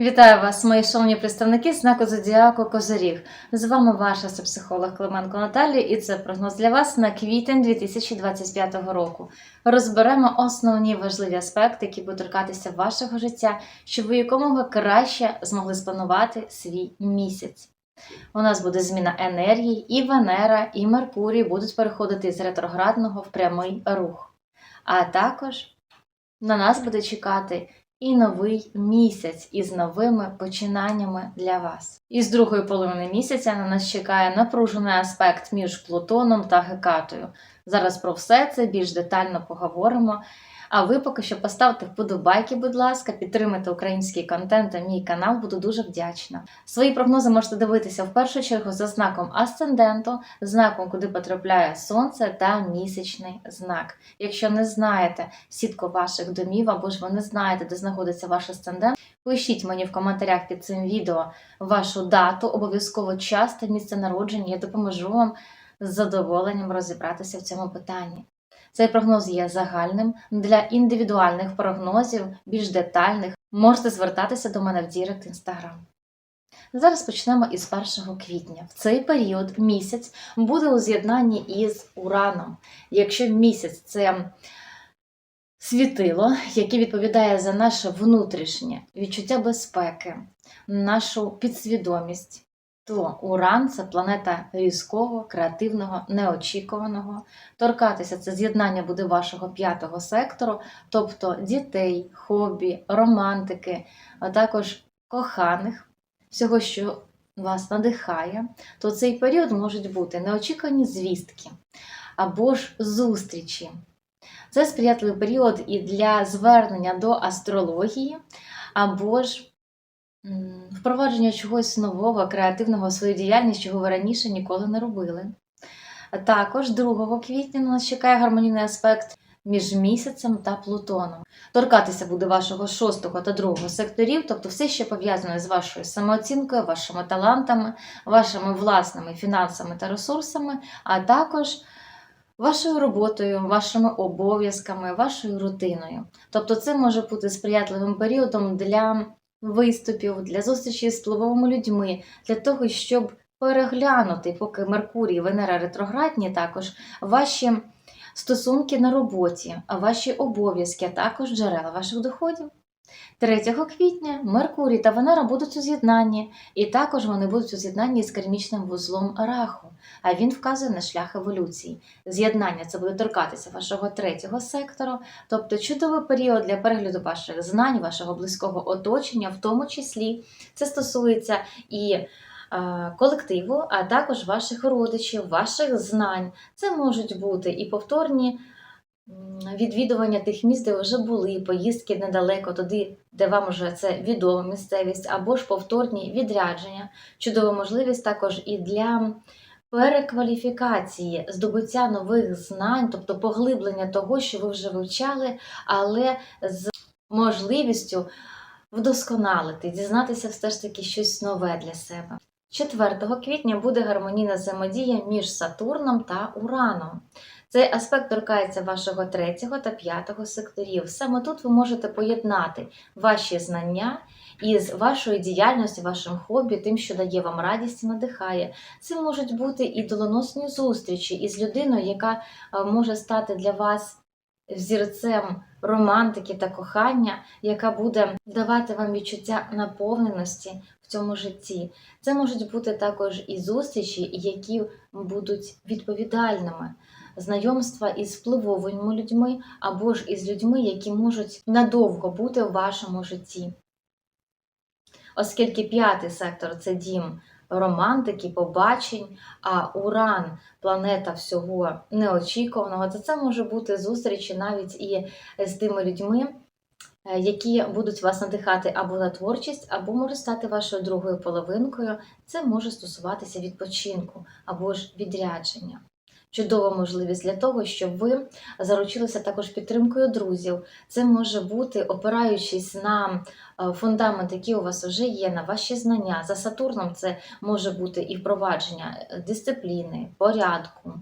Вітаю вас, мої шановні представники знаку Зодіаку Козиріг. З вами ваша психолог Клименко Наталія, і це прогноз для вас на квітень 2025 року. Розберемо основні важливі аспекти, які будуть торкатися вашого життя, щоб ви якомога краще змогли спланувати свій місяць. У нас буде зміна енергії, і Венера, і Меркурій будуть переходити з ретроградного в прямий рух. А також на нас буде чекати і новий місяць із новими починаннями для вас. Із другої половини місяця на нас чекає напружений аспект між Плутоном та Гекатою. Зараз про все це більш детально поговоримо. А ви поки що поставте вподобайки, будь ласка, підтримайте український контент та мій канал, буду дуже вдячна. Свої прогнози можете дивитися в першу чергу за знаком асценденту, знаком, куди потрапляє сонце та місячний знак. Якщо не знаєте сітку ваших домів або ж ви не знаєте, де знаходиться ваш асцендент, пишіть мені в коментарях під цим відео вашу дату, обов'язково час та місце народження. Я допоможу вам з задоволенням розібратися в цьому питанні. Цей прогноз є загальним. Для індивідуальних прогнозів, більш детальних, можете звертатися до мене в Дірект Інстаграм. Зараз почнемо із 1 квітня. В цей період місяць буде у з'єднанні із Ураном. Якщо місяць це світило, яке відповідає за наше внутрішнє відчуття безпеки, нашу підсвідомість, то Уран це планета різкого, креативного, неочікуваного. Торкатися це з'єднання буде вашого п'ятого сектору, тобто дітей, хобі, романтики, а також коханих, всього, що вас надихає, то цей період можуть бути неочікувані звістки або ж зустрічі. Це сприятливий період і для звернення до астрології, або ж впровадження чогось нового, креативного в свою діяльність, чого ви раніше ніколи не робили. Також 2 квітня на нас чекає гармонійний аспект між місяцем та Плутоном. Торкатися буде вашого шостого та другого секторів, тобто все, що пов'язане з вашою самооцінкою, вашими талантами, вашими власними фінансами та ресурсами, а також вашою роботою, вашими обов'язками, вашою рутиною. Тобто, це може бути сприятливим періодом для виступів, для зустрічі з впливовими людьми, для того, щоб переглянути, поки Меркурій і Венера ретроградні, також ваші стосунки на роботі, ваші обов'язки, а також джерела ваших доходів. 3 квітня Меркурій та Венера будуть у з'єднанні, і також вони будуть у з'єднанні з кармічним вузлом Раху, а він вказує на шлях еволюції. З'єднання це буде торкатися вашого третього сектору, тобто чудовий період для перегляду ваших знань, вашого близького оточення, в тому числі це стосується і е, колективу, а також ваших родичів, ваших знань. Це можуть бути і повторні відвідування тих місць, де вже були, поїздки недалеко туди, де вам вже це відома місцевість, або ж повторні відрядження. Чудова можливість також і для перекваліфікації, здобуття нових знань, тобто поглиблення того, що ви вже вивчали, але з можливістю вдосконалити, дізнатися все ж таки щось нове для себе. 4 квітня буде гармонійна взаємодія між Сатурном та Ураном. Цей аспект торкається вашого третього та п'ятого секторів. Саме тут ви можете поєднати ваші знання із вашою діяльністю, вашим хобі, тим, що дає вам радість і надихає. Це можуть бути і доленосні зустрічі із людиною, яка е, може стати для вас взірцем романтики та кохання, яка буде давати вам відчуття наповненості в цьому житті. Це можуть бути також і зустрічі, які будуть відповідальними. Знайомства із впливовими людьми або ж із людьми, які можуть надовго бути в вашому житті. Оскільки п'ятий сектор це дім романтики, побачень, а Уран планета всього неочікуваного, то це може бути зустрічі навіть і з тими людьми, е, які будуть вас надихати або на творчість, або може стати вашою другою половинкою. Це може стосуватися відпочинку або ж відрядження. Чудова можливість для того, щоб ви заручилися також підтримкою друзів. Це може бути, опираючись на е, фундамент, який у вас вже є, на ваші знання. За Сатурном це може бути і впровадження е, дисципліни, порядку,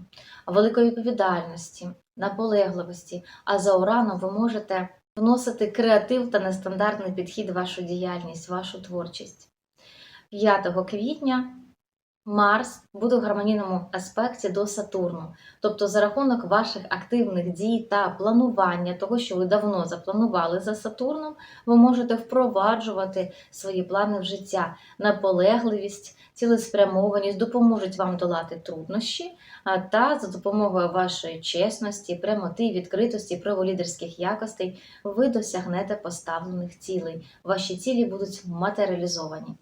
великої відповідальності, наполегливості. А за Ураном ви можете вносити креатив та нестандартний підхід в вашу діяльність, в вашу творчість. 5 квітня Марс буде в гармонійному аспекті до Сатурну. Тобто, за рахунок ваших активних дій та планування того, що ви давно запланували за Сатурном, ви можете впроваджувати свої плани в життя. Наполегливість, цілеспрямованість допоможуть вам долати труднощі, та за допомогою вашої чесності, прямоти, відкритості, праволідерських якостей ви досягнете поставлених цілей. Ваші цілі будуть матеріалізовані.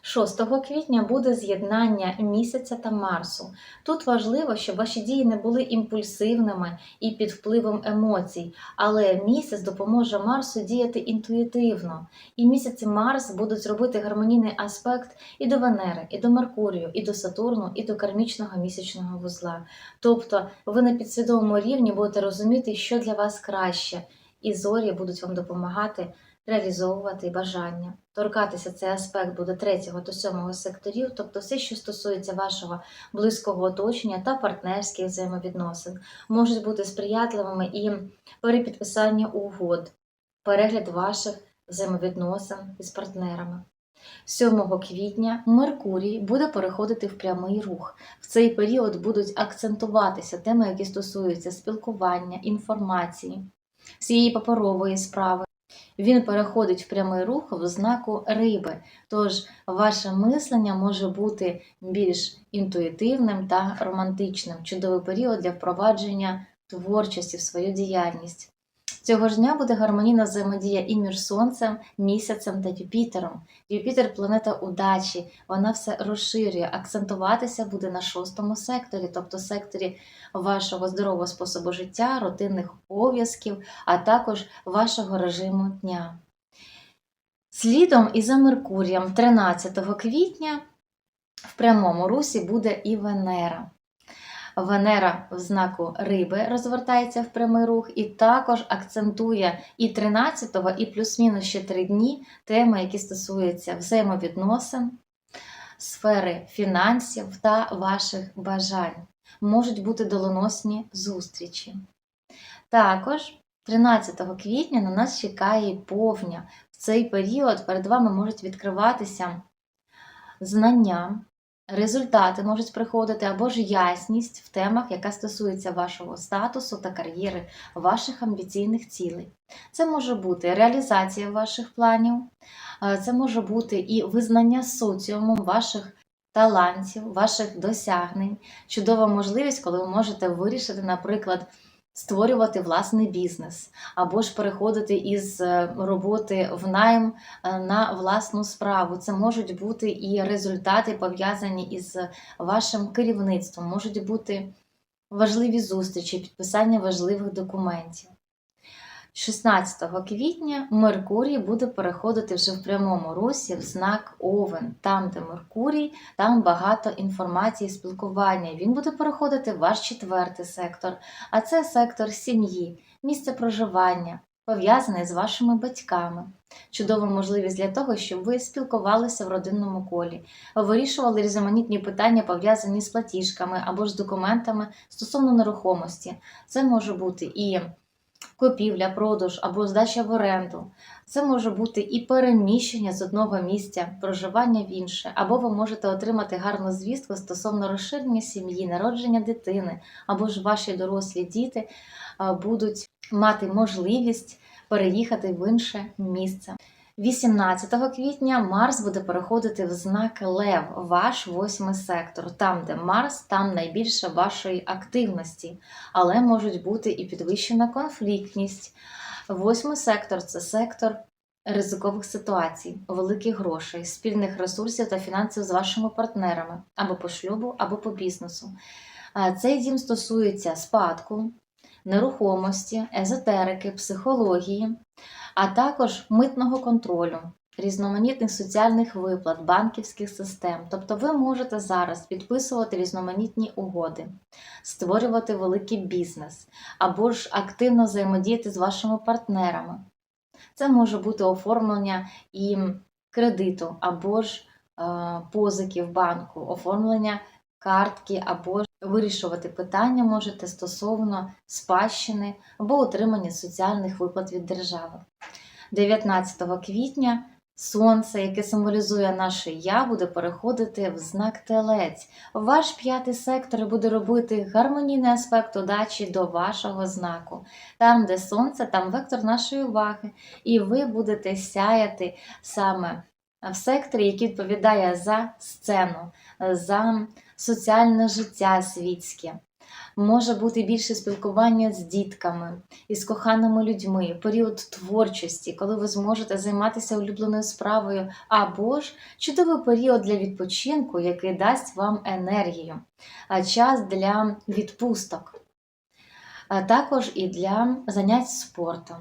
6 квітня буде з'єднання місяця та Марсу. Тут важливо, щоб ваші дії не були імпульсивними і під впливом емоцій, але місяць допоможе Марсу діяти інтуїтивно. І місяць Марс будуть робити гармонійний аспект і до Венери, і до Меркурію, і до Сатурну, і до кармічного місячного вузла. Тобто ви на підсвідомому рівні будете розуміти, що для вас краще, і зорі будуть вам допомагати реалізовувати бажання. Торкатися цей аспект буде 3 до 7 секторів, тобто все, що стосується вашого близького оточення та партнерських взаємовідносин, можуть бути сприятливими і перепідписання угод, перегляд ваших взаємовідносин із партнерами. 7 квітня Меркурій буде переходити в прямий рух. В цей період будуть акцентуватися теми, які стосуються спілкування, інформації, всієї паперової справи. Він переходить в прямий рух в знаку риби, тож ваше мислення може бути більш інтуїтивним та романтичним. Чудовий період для впровадження творчості в свою діяльність. Цього ж дня буде гармонійна взаємодія і між Сонцем, місяцем та Юпітером. Юпітер планета удачі, вона все розширює, акцентуватися буде на шостому секторі, тобто секторі вашого здорового способу життя, рутинних обов'язків, а також вашого режиму дня. Слідом і за Меркурієм 13 квітня в прямому русі буде і Венера. Венера в знаку риби розвертається в прямий рух, і також акцентує і 13-го, і плюс-мінус ще 3 дні теми, які стосуються взаємовідносин, сфери фінансів та ваших бажань. Можуть бути доленосні зустрічі. Також 13 квітня на нас чекає повня. В цей період перед вами можуть відкриватися знання, результати можуть приходити або ж ясність в темах, яка стосується вашого статусу та кар'єри, ваших амбіційних цілей. Це може бути реалізація ваших планів, е, це може бути і визнання соціумом ваших талантів, ваших досягнень, чудова можливість, коли ви можете вирішити, наприклад, створювати власний бізнес, або ж переходити із е, роботи в найм е, на власну справу. Це можуть бути і результати пов'язані із вашим керівництвом, можуть бути важливі зустрічі, підписання важливих документів. 16 квітня Меркурій буде переходити вже в прямому русі в знак Овен. Там, де Меркурій, там багато інформації, спілкування. Він буде переходити в ваш четвертий сектор, а це сектор сім'ї, місце проживання, пов'язаний з вашими батьками. Чудова можливість для того, щоб ви спілкувалися в родинному колі, вирішували різноманітні питання, пов'язані з платіжками або ж документами стосовно нерухомості. Це може бути і купівля, продаж або здача в оренду. Це може бути і переміщення з одного місця, проживання в інше, або ви можете отримати гарну звістку стосовно розширення сім'ї, народження дитини, або ж ваші дорослі діти будуть мати можливість переїхати в інше місце. 18 квітня Марс буде переходити в знак Лев, ваш восьмий сектор. Там, де Марс, там найбільше вашої активності, але можуть бути і підвищена конфліктність. Восьмий сектор це сектор ризикових ситуацій, великих грошей, спільних ресурсів та фінансів з вашими партнерами або по шлюбу, або по бізнесу. Цей дім стосується спадку, нерухомості, езотерики, психології а також митного контролю, різноманітних соціальних виплат, банківських систем. Тобто ви можете зараз підписувати різноманітні угоди, створювати великий бізнес або ж активно взаємодіяти з вашими партнерами. Це може бути оформлення і кредиту, або ж е, позики в банку, оформлення картки або Вирішувати питання можете стосовно спадщини або отримання соціальних виплат від держави. 19 квітня сонце, яке символізує наше я, буде переходити в знак телець. Ваш п'ятий сектор буде робити гармонійний аспект удачі до вашого знаку. Там, де сонце, там вектор нашої уваги, і ви будете сяяти саме в секторі, який відповідає за сцену, за соціальне життя світське. Може бути більше спілкування з дітками і з коханими людьми, період творчості, коли ви зможете займатися улюбленою справою, або ж чудовий період для відпочинку, який дасть вам енергію, а час для відпусток, а також і для занять спортом.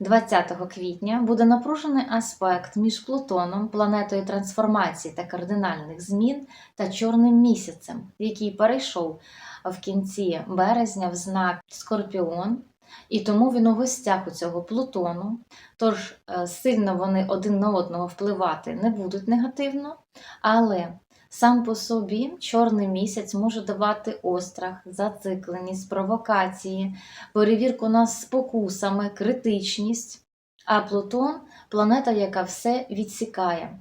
20 квітня буде напружений аспект між Плутоном, планетою трансформації та кардинальних змін, та чорним місяцем, який перейшов в кінці березня в знак Скорпіон, і тому він у гостях у цього Плутону. Тож е, сильно вони один на одного впливати не будуть негативно, але сам по собі чорний місяць може давати острах, зацикленість, провокації, перевірку нас спокусами, критичність. А Плутон планета, яка все відсікає.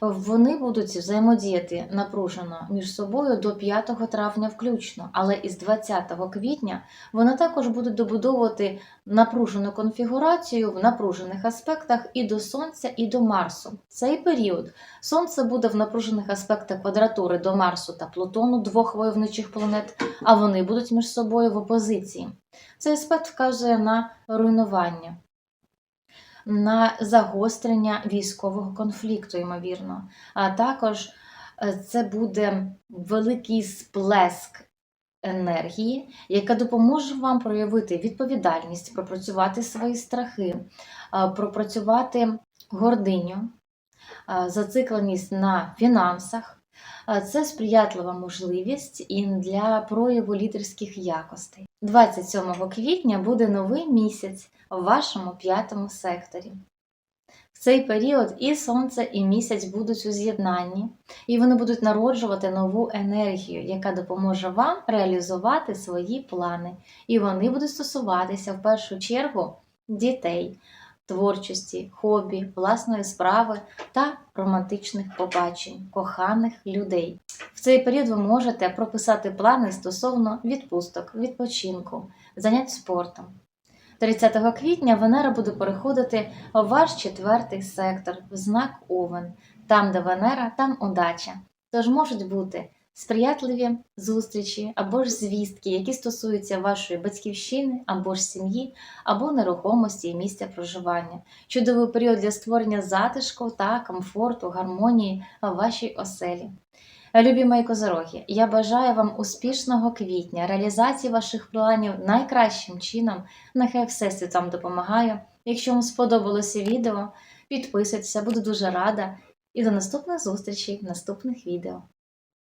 Вони будуть взаємодіяти напружено між собою до 5 травня включно, але із 20 квітня вони також будуть добудовувати напружену конфігурацію в напружених аспектах і до Сонця, і до Марсу. Цей період Сонце буде в напружених аспектах квадратури до Марсу та Плутону, двох войовничих планет, а вони будуть між собою в опозиції. Цей аспект вказує на руйнування на загострення військового конфлікту, ймовірно. А також е, це буде великий сплеск енергії, яка допоможе вам проявити відповідальність, пропрацювати свої страхи, е, пропрацювати гординю, е, зацикленість на фінансах. Це сприятлива можливість і для прояву лідерських якостей. 27 квітня буде новий місяць в вашому п'ятому секторі. В цей період і сонце, і місяць будуть у з'єднанні, і вони будуть народжувати нову енергію, яка допоможе вам реалізувати свої плани. І вони будуть стосуватися в першу чергу дітей, творчості, хобі, власної справи та романтичних побачень, коханих людей. В цей період ви можете прописати плани стосовно відпусток, відпочинку, занять спортом. 30 квітня Венера буде переходити в ваш четвертий сектор в знак Овен. Там, де Венера, там удача. Тож можуть бути сприятливі зустрічі або ж звістки, які стосуються вашої батьківщини, або ж сім'ї, або нерухомості і місця проживання. Чудовий період для створення затишку та комфорту, гармонії в вашій оселі. Любі мої козороги, я бажаю вам успішного квітня, реалізації ваших планів найкращим чином. Нехай Всесвіт вам допомагає. Якщо вам сподобалося відео, підписуйтеся, буду дуже рада. І до наступних зустрічей в наступних відео.